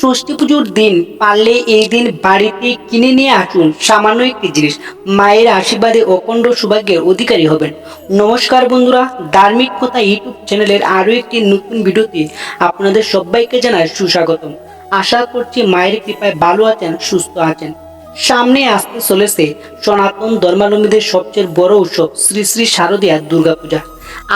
ষষ্ঠী পুজোর দিন পারলে এই দিন বাড়িতে কিনে নিয়ে আসুন সামান্য একটি জিনিস। মায়ের আশীর্বাদে অখণ্ড সৌভাগ্যের অধিকারী হবেন। নমস্কার বন্ধুরা, ধার্মিক কথা ইউটিউব চ্যানেলের আরও একটি নতুন ভিডিওতে আপনাদের সবাইকে জানায় সুস্বাগতম। আশা করছি মায়ের কৃপায় ভালো আছেন, সুস্থ আছেন। সামনে আসতে চলেছে সনাতন ধর্মাবলম্বীদের সবচেয়ে বড় উৎসব শ্রী শ্রী শারদীয়া দুর্গাপূজা।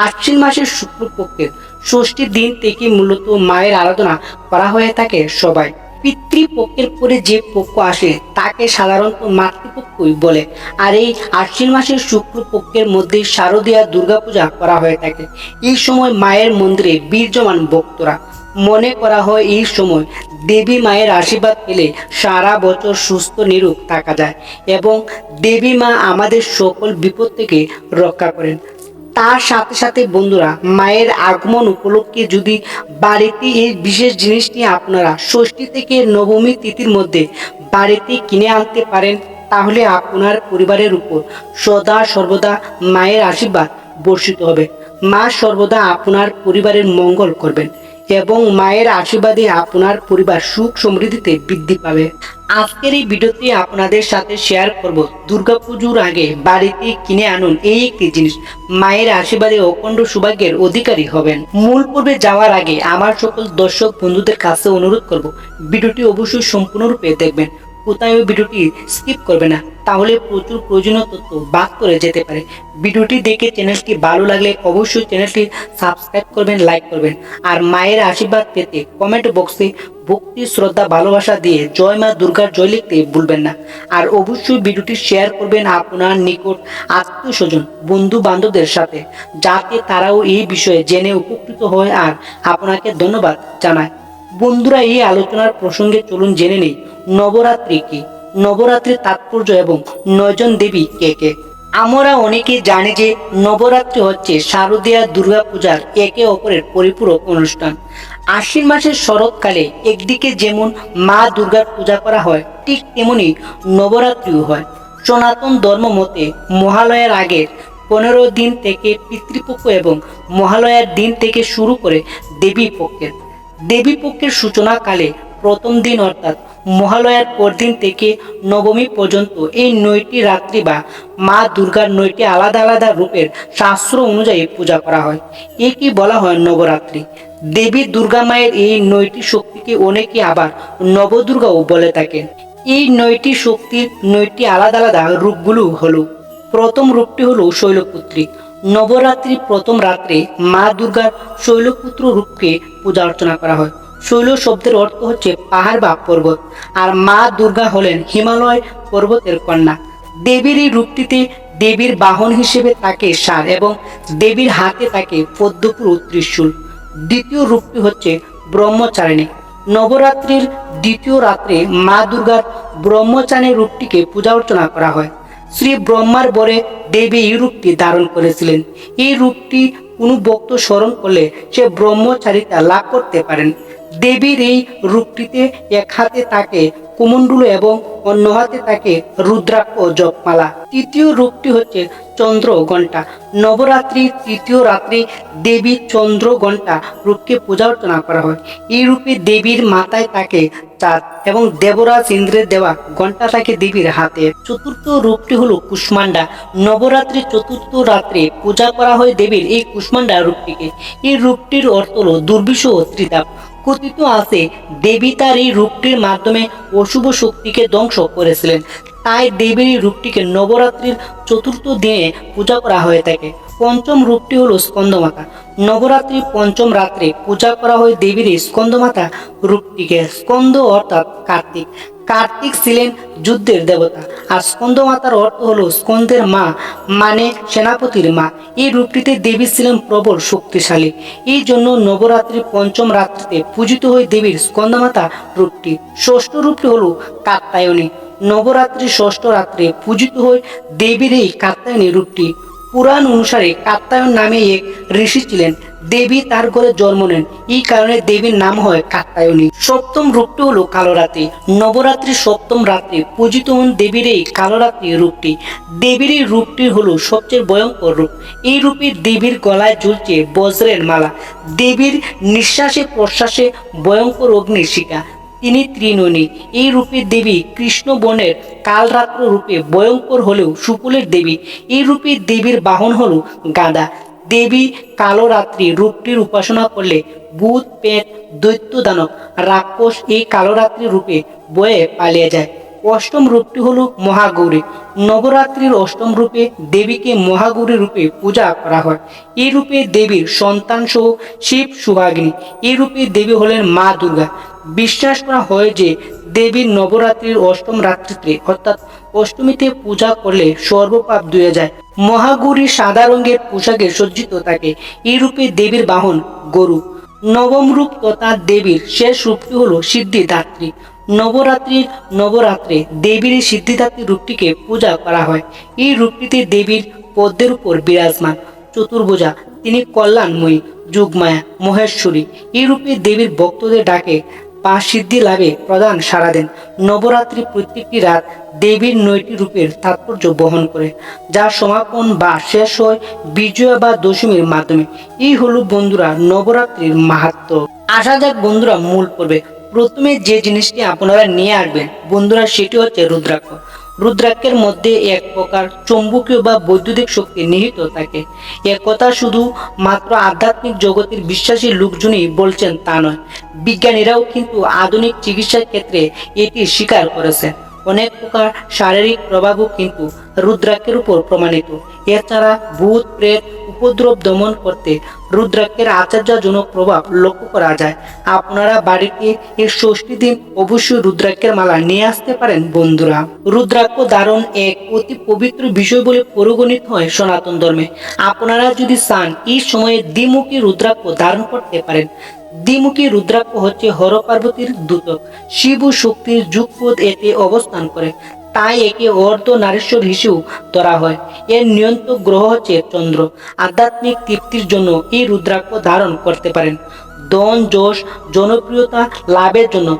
আশ্বিন মাসের শুক্লপক্ষের ষষ্ঠীর দিন থেকে মূলত মায়ের আরাধনা করা হয়ে থাকে সবাই। পিতৃপক্ষের পরে যে পক্ষ আসে, তাকে সাধারণত মাতৃপক্ষই বলে। আর এই আশ্বিন মাসের শুক্লপক্ষের মধ্যে শারদীয়া দুর্গাপূজা করা হয়ে থাকে। এই সময় মায়ের মন্দিরে বীর্যমান ভক্তরা। মনে করা হয় এই সময় দেবী মায়ের আশীর্বাদ পেলে সারা বছর সুস্থ নিরূপ থাকা যায় এবং দেবী মা আমাদের সকল বিপদ থেকে রক্ষা করেন। তার সাথে সাথে বন্ধুরা, মায়ের আগমন উপলক্ষে যদি বাড়িতে এই বিশেষ জিনিসটি আপনারা ষষ্ঠী থেকে নবমী তিথির মধ্যে বাড়িতে কিনে আনতে পারেন, তাহলে আপনার পরিবারের উপর সদা সর্বদা মায়ের আশীর্বাদ বর্ষিত হবে। মা সর্বদা আপনার পরিবারের মঙ্গল করবেন। এবং মায়ের আশীর্বাদে আপনার পরিবার সুখ সমৃদ্ধিতে বৃদ্ধি পাবে। আজকের এই ভিডিওতে আপনাদের সাথে শেয়ার করব দুর্গাপুজোর আগে বাড়িতে কিনে আনুন এই একটি জিনিস। মায়ের আশীর্বাদে অখণ্ড সৌভাগ্যের অধিকারী হবেন। মূল পর্বে যাওয়ার আগে আমার সকল দর্শক বন্ধুদের কাছে অনুরোধ করব, ভিডিওটি অবশ্যই সম্পূর্ণরূপে দেখবেন। কোথায় ভিডিওটি স্কিপ করবে না, তাহলে প্রচুর প্রয়োজনীয় তথ্য বাদ করে যেতে পারে। ভিডিওটি দেখে চ্যানেলটি ভালো লাগলে অবশ্যই চ্যানেলটি সাবস্ক্রাইব করবেন লাইক করবেন। আর মায়ের আশীর্বাদ পেতে কমেন্ট বক্সে ভক্তি, শ্রদ্ধা, ভালোবাসা দিয়ে জয় মা দুর্গার জয় লিখতে ভুলবেন না। আর অবশ্যই ভিডিওটি শেয়ার করবেন আপনার নিকট আত্মীয় স্বজন বন্ধু বান্ধবদের সাথে, যাতে তারাও এই বিষয়ে জেনে উপকৃত হয়। আর আপনাকে ধন্যবাদ জানায় বন্ধুরা, এই আলোচনার প্রসঙ্গে চলুন জেনে নেই, নবরাত্রি কি? নবরাত্রির তাৎপর্য এবং নয়জন দেবী কে কে? আমরা অনেকে জানি যে নবরাত্রি হচ্ছে শারদীয়া দুর্গা পূজার একে অপরের পরিপূরক অনুষ্ঠান। আশ্বিন মাসের শরৎকালে একদিকে যেমন মা দুর্গার পূজা করা হয়, ঠিক তেমনি নবরাত্রিও হয়। সনাতন ধর্ম মতে মহালয়ার আগের পনেরো দিন থেকে পিতৃপক্ষ এবং মহালয়ার দিন থেকে শুরু করে দেবী পক্ষের দেবী পক্ষের সূচনাকালে প্রথম দিন অর্থাৎ মহালয়ার পরদিন থেকে নবমী পর্যন্ত এই নয়টি রাত্রি বা মা দুর্গার নয়টি আলাদা আলাদা রূপের শাস্ত্র অনুযায়ী পূজা করা হয়। একে বলা হয় নবরাত্রি। দেবী দুর্গা মায়ের এই নয়টি শক্তিকে অনেকে আবার নবদুর্গাও বলে থাকেন। এই নয়টি শক্তির নয়টি আলাদা আলাদা রূপগুলো হলো, প্রথম রূপটি হলো শৈলপুত্রী নবরাত্রির প্রথম রাত্রে মা দুর্গার শৈলপুত্র রূপকে পূজা অর্চনা করা হয়। শৈল শব্দের অর্থ হচ্ছে পাহাড় বা পর্বত। আর মা দুর্গা হলেন হিমালয় পর্বতের কন্যা। দেবীর এই রূপটিতে দেবীর বাহন হিসেবে তাকে সার এবং দেবীর হাতে তাকে পদ্মপুর ত্রিশূল। দ্বিতীয় রূপটি হচ্ছে ব্রহ্মচারিণী। নবরাত্রির দ্বিতীয় রাত্রে মা দুর্গার ব্রহ্মচারী রূপটিকে পূজা অর্চনা করা হয়। শ্রী ব্রহ্মার বরে দেবী এই রূপটি ধারণ করেছিলেন। এই রূপটি কোনো ভক্ত স্মরণ করলে সে ব্রহ্মচারিতা লাভ করতে পারেন। দেবীর এই রূপটিতে এক হাতে তাকে কুমণ্ডুল এবং অন্য হাতে তাকে রুদ্রাক্ষ জপমালা। তৃতীয় রূপটি হচ্ছে চন্দ্র ঘণ্টা নবরাত্রির তৃতীয় রাত্রে দেবী চন্দ্র ঘণ্টা রূপকে পূজা অর্চনা করা হয়। এই রূপে দেবীর মাথায় তাকে চাঁদ এবং দেবরাজ ইন্দ্রের দেওয়া ঘণ্টা থাকে দেবীর হাতে। চতুর্থ রূপটি হলো কুষ্মান্ডা নবরাত্রি চতুর্থ রাত্রে পূজা করা হয় দেবীর এই কুষ্মান্ডা রূপটিকে। এই রূপটির অর্থ হলো দুর্বিষ ও ত্রিতাপ। কথিত আছে, দেবী তার এই রূপটির মাধ্যমে অশুভ শক্তিকে ধ্বংস করেছিলেন। তাই দেবীর এই রূপটিকে নবরাত্রির চতুর্থ দিনে পূজা করা হয়ে থাকে। পঞ্চম রূপটি হলো স্কন্দমাতা। নবরাত্রি পঞ্চম রাত্রে পূজা করা হয় দেবীর স্কন্দমাতা রূপটিকে। স্কন্দ অর্থাৎ কার্তিক। কার্তিক ছিলেন যুদ্ধের দেবতা, আর স্কন্দমাতার অর্থ হল স্কন্দের মা মানে সেনাপতির মা। এই রূপটিতে দেবী ছিলেন প্রবল শক্তিশালী। এই জন্য নবরাত্রির পঞ্চম রাত্রিতে পূজিত হয় দেবীর স্কন্দমাতা রূপটি। ষষ্ঠ রূপটি হল কাত্তায়নী নবরাত্রির ষষ্ঠ রাত্রে পূজিত হয় দেবীর এই কাত্তায়নী রূপটি পুরাণ অনুসারে কাত্তায়ন নামে এক ঋষি ছিলেন। দেবী তার ঘরে জন্ম নেন। এই কারণে দেবীর নাম হয় কাত্তায়নী সপ্তম রূপটি হলো কালো কালরাত্রি। নবরাত্রির সপ্তম রাত্রে পূজিত হন দেবীর এই কালরাত্রি রূপটি। দেবীর এই রূপটি হলো সবচেয়ে ভয়ঙ্কর রূপ। এই রূপে দেবীর গলায় ঝুলছে বজ্রের মালা। দেবীর নিঃশ্বাসে প্রশ্বাসে ভয়ঙ্কর অগ্নির শিকা তিনি ত্রিনয়নী। এই রূপে দেবী কৃষ্ণ বনের কালরাত্র রূপে ভয়ঙ্কর হলেও সুকুলের দেবী। এই রূপে দেবীর বাহন হল গাঁদা। দেবী কালো রাত্রি রূপটির উপাসনা করলে ভূত পেট, দৈত্য দানব, রাক্ষস এই কালো রাত্রি রূপে বয়ে পালিয়ে যায়। অষ্টম রূপটি হলো মহাগৌরী। নবরাত্রির অষ্টম রূপে দেবীকে মহাগৌরী রূপে পূজা করা হয়। এই রূপে দেবীর সন্তান সহ শিব সুহাগিনী এই রূপে দেবী হলেন মা দুর্গা। বিশ্বাস করা হয় যে দেবীর নবরাত্রির অষ্টম রাত্রিতে, অর্থাৎ অষ্টমীতে পূজা করলে সর্বপাপ ধুয়ে যায়। মহাগৌরী সাদা রঙের পোশাকে সজ্জিত থাকে এই রূপে দেবীর বাহন গরু। নবম রূপ তথা দেবীর শেষ রূপটি হল সিদ্ধিদাত্রী। নবরাত্রির নবরাত্রে দেবীর সিদ্ধিদাত্রী রূপটিকে পূজা করা হয়। এই রূপটিতে দেবীর পদ্মের উপর বিরাজমান। চতুর্ভুজা, তিনি কল্যাণময়ী, যুগমায়া, মহেশ্বরী। এই রূপে দেবীর ভক্তদের ডাকে বা সিদ্ধি লাভে প্রদান সারা দেন। নবরাত্রি প্রত্যেকটি রাত দেবীর নয়টি রূপের তাৎপর্য বহন করে, যা সমাপন বা শেষ হয় বিজয়া বা দশমীর মাধ্যমে। এই হল বন্ধুরা নবরাত্রির মাহাত্ম। আসা যাক বন্ধুরা মূল পর্বে। প্রথমে যে জিনিসটি আপনারা নিয়ে আসবেন, বন্ধুরা সেটি হচ্ছে রুদ্রাক্ষ। রুদ্রাক্ষের মধ্যে এক প্রকার চৌম্বকীয় বা বৈদ্যুতিক শক্তি নিহিত থাকে। এ কথা শুধু মাত্র আধ্যাত্মিক জগতের বিশ্বাসী লোকজনই বলছেন তা নয়। বিজ্ঞানীরাও কিন্তু আধুনিক চিকিৎসার ক্ষেত্রে এটি স্বীকার করেছে অনেক প্রকার শারীরিক প্রভাবও কিন্তু রুদ্রাক্ষের উপর প্রমাণিত। এছাড়া ভূত, প্রেত উপদ্রব দমন করতে রুদ্রাক্ষের আশ্চর্যজনক প্রভাব লক্ষ্য করা যায়। আপনারা বাড়িতে এর ষষ্ঠী দিন অবশ্যই রুদ্রাক্ষের মালা নিয়ে আসতে পারেন, বন্ধুরা। রুদ্রাক্ষ ধারণ এক অতি পবিত্র বিষয় বলে পরিগণিত হয় সনাতন ধর্মে। আপনারা যদি চান, এই সময়ে দ্বিমুখী রুদ্রাক্ষ ধারণ করতে পারেন। দ্বিমুখী রুদ্রাক্ষ হচ্ছে হর পার্বতীর দূতক। শিব শক্তির যুগপদ এতে অবস্থান করে। তাই একে অর্ধ নারীশ্বর হিসেবেও ধরা হয়। এর নিয়ন্ত্রক গ্রহ হচ্ছে চন্দ্র। আধ্যাত্মিক তৃপ্তির জন্য এই রুদ্রাক্ষ ধারণ করতে পারেন। দন যশ, জনপ্রিয়তা লাভের জন্য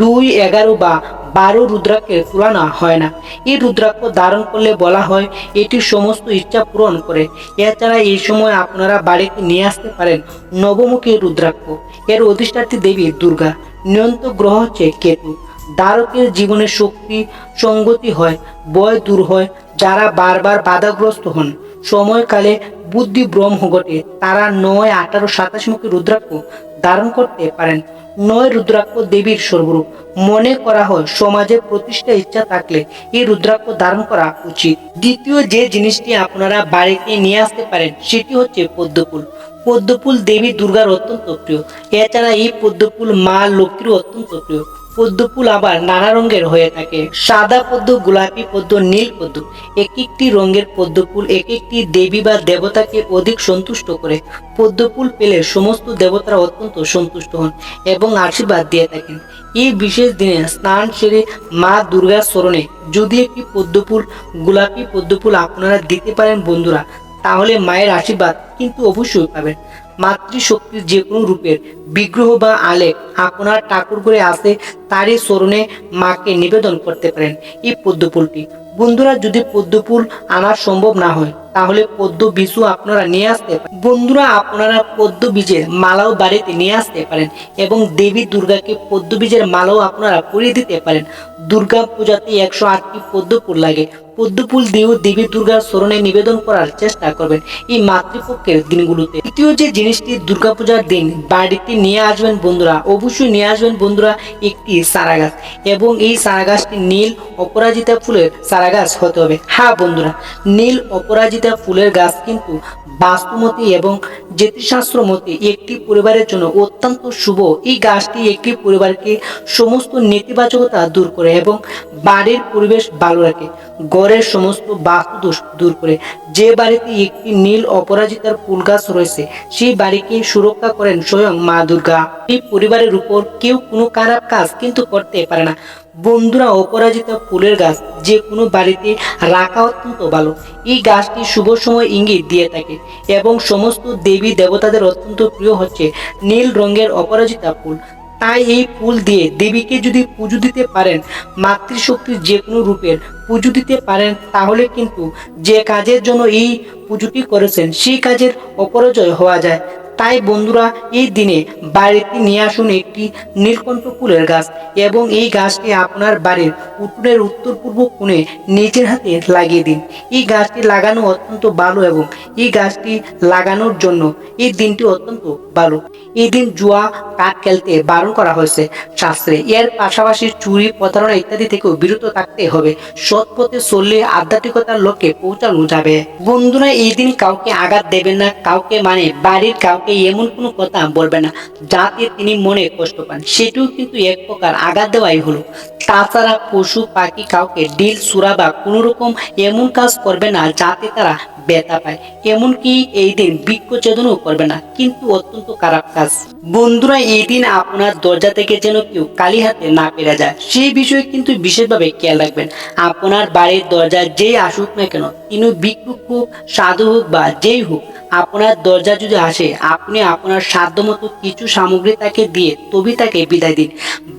দুই, এগারো বা বারো রুদ্রাক্ষের তুলনা হয় না। এই রুদ্রাক্ষ ধারণ করলে বলা হয় এটি সমস্ত ইচ্ছা পূরণ করে। এছাড়া এই সময় আপনারা বাড়িতে নিয়ে আসতে পারেন নবমুখী রুদ্রাক্ষ। এর অধিষ্ঠাত্রী দেবী দুর্গা। নিয়ন্ত্রক গ্রহ হচ্ছে কেতু। দ্বারকের জীবনে শক্তি সঙ্গতি হয় বয় দূর হয়, যারা বারবার বাধাগ্রস্ত হন। সময়কালে বুদ্ধি ব্রহ্ম ঘটে, তারা নয়, আঠারো, সাতাশ মুখী রুদ্রাক্ষ ধারণ করতে পারেন। নয় রুদ্রাক্ষ দেবীর স্বরূপ। মনে করা হয়, সমাজে প্রতিষ্ঠা ইচ্ছা থাকলে এই রুদ্রাক্ষ ধারণ করা উচিত। দ্বিতীয় যে জিনিসটি আপনারা বাড়িতে নিয়ে আসতে পারেন, সেটি হচ্ছে পদ্মফুল। পদ্মফুল দেবী দুর্গার অত্যন্ত প্রিয়। এছাড়া এই পদ্মফুল মা লক্ষ্মীর অত্যন্ত প্রিয়। পদ্মফুল আবার নানা রঙের হয়ে থাকে। সাদা পদ্ম, গোলাপি পদ্ম, নীল পদ্ম এক একটি রঙের পদ্মফুল এক একটি দেবী বা দেবতাকে অধিক সন্তুষ্ট করে। পদ্মফুল পেলে সমস্ত দেবতারা অত্যন্ত সন্তুষ্ট হন এবং আশীর্বাদ দিয়ে থাকেন। এই বিশেষ দিনে স্নান সেরে মা দুর্গার স্মরণে যদি একটি পদ্মফুল গোলাপি পদ্মফুল আপনারা দিতে পারেন বন্ধুরা, তাহলে মায়ের আশীর্বাদ কিন্তু অবশ্যই পাবেন। মাতৃশক্তির যে কোনো রূপের বিগ্রহ বা আলেখ আপনার ঠাকুর করে আসে তারই স্মরণে মাকে নিবেদন করতে পারেন। এই পদ্মফুলটি। বন্ধুরা, যদি পদ্মফুল আনা সম্ভব না হয়, তাহলে পদ্ম বিছু আপনারা নিয়ে আসতে পারেন। বন্ধুরা, আপনারা পদ্ম বীজের মালাও বাড়িতে নিয়ে আসতে পারেন এবং দেবী দুর্গাকে পদ্ম বীজের মালাও আপনারা পরিয়ে দিতে পারেন। দুর্গা পূজাতে একশো আটটি পদ্মফুল লাগে। পদ্মফুল দিয়েও দেবী দুর্গার স্মরণে নিবেদন করার চেষ্টা করবেন এই মাতৃপক্ষের দিনগুলোতে। দ্বিতীয় যে জিনিসটি দুর্গাপূজার দিন, বাড়িতে নিয়ে আসবেন বন্ধুরা, অবশ্যই নিয়ে আসবেন বন্ধুরা একটি সারা গাছ এবং এই সারা গাছটি নীল অপরাজিতা ফুলের সারা গাছ হতে হবে। হ্যাঁ বন্ধুরা, নীল অপরাজিতা ফুলের গাছ কিন্তু বাস্তুমতি এবং জ্যোতিষশাস্ত্র মতে একটি পরিবারের জন্য অত্যন্ত শুভ। এই গাছটি একটি পরিবারকে সমস্ত নেতিবাচকতা দূর করে এবং বাড়ির পরিবেশ ভালো রাখে। গড়ের সমস্ত বাস্তু দোষ দূর করে। যে বাড়িতে একটি নীল অপরাজিতার ফুল গাছ রয়েছে, সেই বাড়িকে সুরক্ষা করেন স্বয়ং মা দুর্গা। এই পরিবারের উপর কেউ কোনো খারাপ কাজ কিন্তু করতে পারে না। বন্ধুরা, অপরাজিতা ফুলের গাছ যে কোনো বাড়িতে রাখা অত্যন্ত ভালো। এই গাছটি শুভ সময় ইঙ্গিত দিয়ে থাকে এবং সমস্ত দেবী দেবতাদের অত্যন্ত প্রিয় হচ্ছে নীল রঙের অপরাজিতা ফুল। তাই এই ফুল দিয়ে দেবীকে যদি পুজো দিতে পারেন, মাতৃশক্তির যে কোনো রূপের পুজো দিতে পারেন, তাহলে কিন্তু যে কাজের জন্য এই পুজোটি করেছেন, সেই কাজের অপরাজয় হওয়া যায়। তাই বন্ধুরা, এই দিনে বাড়িতে নিয়ে আসুন একটি নীলকণ্ঠ ফুলের গাছ এবং এই গাছটি আপনার বাড়ির উঠোনের উত্তর পূর্ব কোণে নিজের হাতে লাগিয়ে দিন। এই গাছটি লাগানো অত্যন্ত ভালো এবং এই গাছটি লাগানোর জন্য এই দিনটি অত্যন্ত ভালো। এই দিন জুয়া কাঠ খেলতে বারণ করা হয়েছে। শাস্ত্রে এর পাশাপাশি চুরি, প্রতারণা ইত্যাদি থেকেও বিরত থাকতে হবে। সৎ পথে চললে আধ্যাত্মিকতার লক্ষ্যে পৌঁছানো যাবে। বন্ধুরা, এই দিন কাউকে আঘাত দেবেন না। কাউকে মানে বাড়ির কাউকে এমন কোনো কথা বলবে না যাতে তিনি মনে কষ্ট পান। সেটিও কিন্তু এক প্রকার আঘাত দেওয়াই হলো। তাছাড়া পশু, পাখি কাউকে ডিল, সুরা বা কোনো রকম এমন কাজ করবে না যাতে তারা ব্যথা পায়। এমনকি এই দিন বৃক্ষছেদনও করবে না, কিন্তু অত্যন্ত খারাপ কাজ। বন্ধুরা, এই দিন আপনার দরজা থেকে যেন কেউ কালি হাতে না পেরে যায় সেই বিষয়ে কিন্তু বিশেষভাবে খেয়াল রাখবেন। আপনার বাড়ির দরজায় যেই আসুক না কেন, তিনি ভিক্ষুক হোক, সাধু হোক বা যেই হোক আপনার দরজা যদি আসে, আপনি আপনার সাধ্য মতো কিছু সামগ্রী তাকে দিয়ে তবে তাকে বিদায় দিন।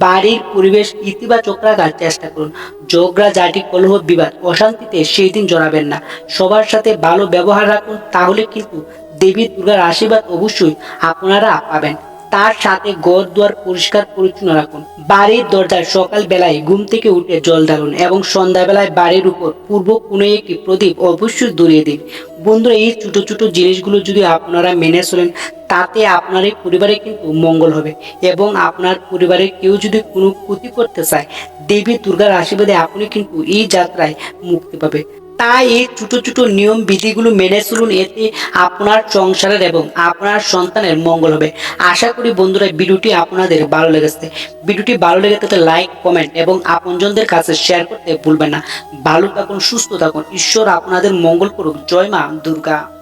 বাড়ির পরিবেশ ইতিবাচক রাখার চেষ্টা করুন। ঝগড়া জাটি কলহ বিবাদ, অশান্তিতে সেই দিন জড়াবেন না। সবার সাথে ভালো ব্যবহার রাখুন, তাহলে কিন্তু দেবী দুর্গার আশীর্বাদ অবশ্যই আপনারা পাবেন। তার সাথে ঘর দুয়ার পরিষ্কার পরিচ্ছন্ন রাখুন। বাড়ির দরজায় সকাল বেলায় ঘুম থেকে উঠে জল ঢালুন এবং সন্ধ্যাবেলায় বাড়ির উপর পূর্ব কোণে একটি প্রদীপ অবশ্যই ধরিয়ে দিন। বন্ধুরা, এই ছোট ছোট জিনিসগুলো যদি আপনারা মেনে চলেন, তাতে আপনার এই পরিবারে কিন্তু মঙ্গল হবে এবং আপনার পরিবারের কেউ যদি কোনো ক্ষতি করতে চায়, দেবী দুর্গার আশীর্বাদে আপনি কিন্তু এই যাত্রায় মুক্তি পাবে। তাই ছোট ছোট নিয়ম বিধিগুলো মেনে চলুন, এতে আপনার সংসারের এবং আপনার সন্তানের মঙ্গল হবে। আশা করি বন্ধুরা, ভিডিওটি আপনাদের ভালো লেগেছে। ভিডিওটি ভালো লেগে থাকলে লাইক, কমেন্ট এবং আপনজনদের কাছে শেয়ার করতে ভুলবেন না। ভালো থাকুন, সুস্থ থাকুন। ঈশ্বর আপনাদের মঙ্গল করুক। জয় মা, দুর্গা।